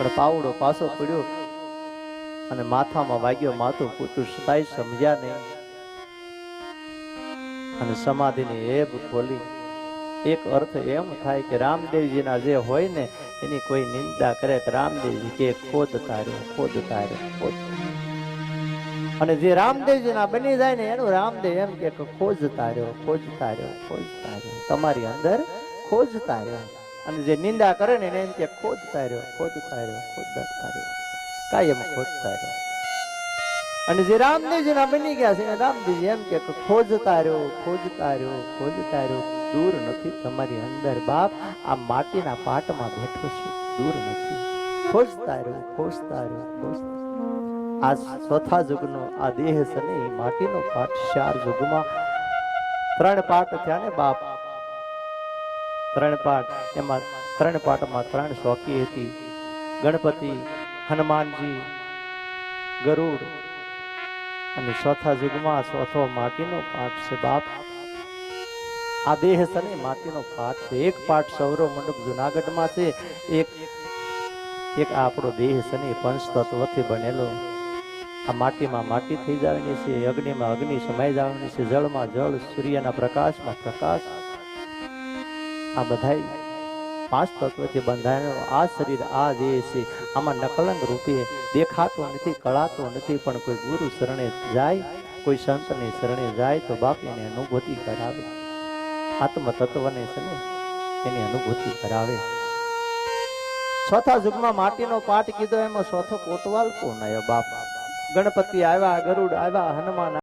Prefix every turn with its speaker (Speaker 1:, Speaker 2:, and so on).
Speaker 1: પણ પાવડો પાછો પડ્યો અને માથામાં વાગ્યો, માથું પૂટું સદાય સમજ્યા નહીં. અને સમાધિની એબ ખોલી. એક અર્થ એમ થાય કે રામદેવજીના જે હોય ને, એની કોઈ નિંદા કરે કે રામદેવજી કે, ખોદ તાર્યો ખોદ ખોદ. અને જે રામદેવજીના બની જાય ને, એનું રામદેવ એમ કે કે ખોજ તાર્યો ખોજ તાર્યો ખોજ તાર્યો તમારી અંદર ખોજ તાર્યો અને જે નિંદા કરે ને એને એમ કે ખોદ તાર્યો ખોદ તાર્યો ખોદ તાર્યો, કાયમ ખોદ તાર્યો. અને જે રામદેવજીના બની ગયા છે રામદેવજી એમ કે ખોજ તાર્યો ખોજ તાર્યો ખોજ તાર્યો. દૂર નથી તમારી અંદર બાપ, આ માટીના પાટમાં બેઠો છું. દૂર નથી. ખોજ તાર્યો ખોજ તાર્યો ખોજ આ ચોથા જુગનો, આ દેહ એ માટીનો પાટ ચાર જુગમાં ત્રણ પાટ થયા ને બાપ ત્રણ પાઠ. એમાં ત્રણ પાઠમાં ત્રણ શોકી હતી. ગણપતિ, હનુમાનજી, ગરુડ અને ચોથા યુગમાં ચોથો માટીનો પાઠ છે બાપ. આ દેહ સને માટીનો પાઠ છે. એક પાઠ સૌરવ મંડપ જુનાગઢમાં છે. એક એક આપણો દેહ છે ને એ પંચ તત્વથી બનેલો. આ માટીમાં માટી થઈ જવાની છે, અગ્નિમાં અગ્નિ સમાઈ જવાની છે, જળમાં જળ, સૂર્યના પ્રકાશમાં પ્રકાશ. આ બધાય પાંચ તત્વથી બંધાયેલો આ શરીર, આ દેહ છે. આમાં નકલંગ રૂપે દેખાતો નથી, કળાતો નથી, પણ કોઈ ગુરુ શરણે જાય, કોઈ સંતની શરણે જાય, તો બાપ અનુભૂતિ કરાવે. આત્મ તત્વને છે ને, એની અનુભૂતિ કરાવે. ચોથા યુગમાં માટીનો પાઠ કીધો, એમાં ચોથો કોટવાલ કોણ આવ્યો બાપ? ગણપતિ આવ્યા, ગરુડ આવ્યા, હનુમાન